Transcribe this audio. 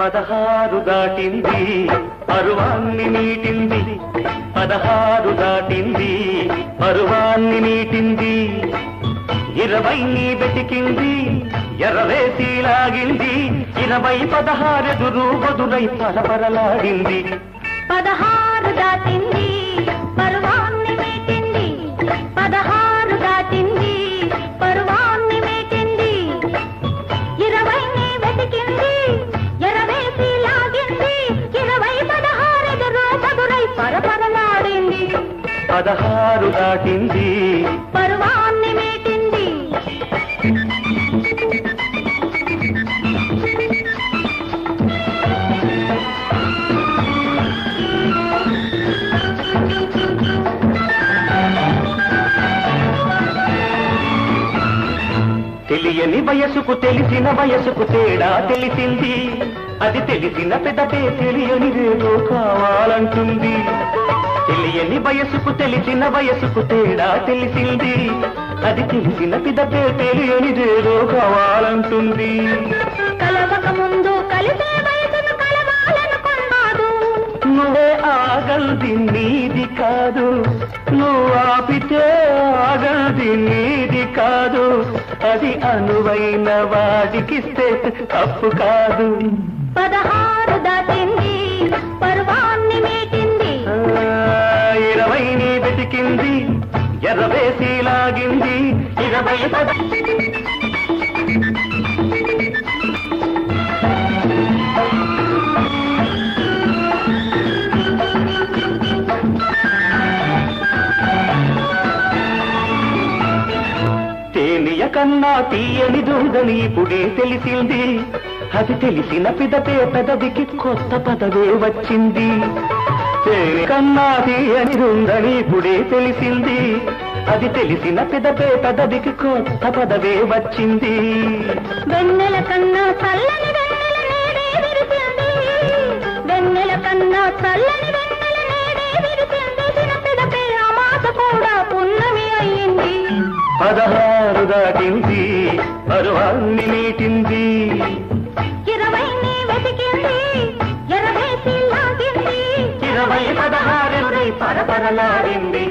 పదహారు దాటింది పరువాన్ని మీటింది. పదహారు దాటింది పరువాన్ని మీటింది. ఇరవైని వెతికింది ఎర్రవేసి లాగింది ఇరవై పదహారెదురు బదులై పరపరలాడింది. పదహారు దాటింది పరపరలాడింది. పదహారు దాటింది. పర్వాన్ని మీటింది. తెలియని వయసుకు తెలిసిన వయసుకు తేడా తెలిసింది. అది తెలిసిన పెదపే తెలియని రేదో కావాలంటుంది. వయసుకు తెలిసిన వయసుకు తేడా తెలిసింది. అది తెలిసిన పిదపే తెలియని రేదో కావాలంటుంది. కలవక ముందు కలిసే వయసును కలవాలనుకున్నాడు. నువ్వే ఆగల్ది నీది కాదు. నువ్వు ఆపితే ఆగల్ది నీది కాదు. అది అనువైన వాడికిస్తే తప్పు కాదు. పదహారు నీ ఎర్రవేసి లాగింది ఇరవై పద తేనియ కన్నా తీయని దూదని ఇప్పుడే తెలిసింది. అది తెలిసిన పిదపే పెదవికి కొత్త పదవే వచ్చింది. తేనె కన్నా తీయని ఉందని ఇప్పుడే తెలిసింది. అది తెలిసిన పిదపే పెదవికి కొత్త పదవే వచ్చింది. వెన్నెల కన్నా చల్లని వెన్నెల కన్నా చల్లని పదహారు దాటింది పరువాన్ని మీటింది ఇరవై నీ వెతికింది ఇరవై పరపరలాడింది.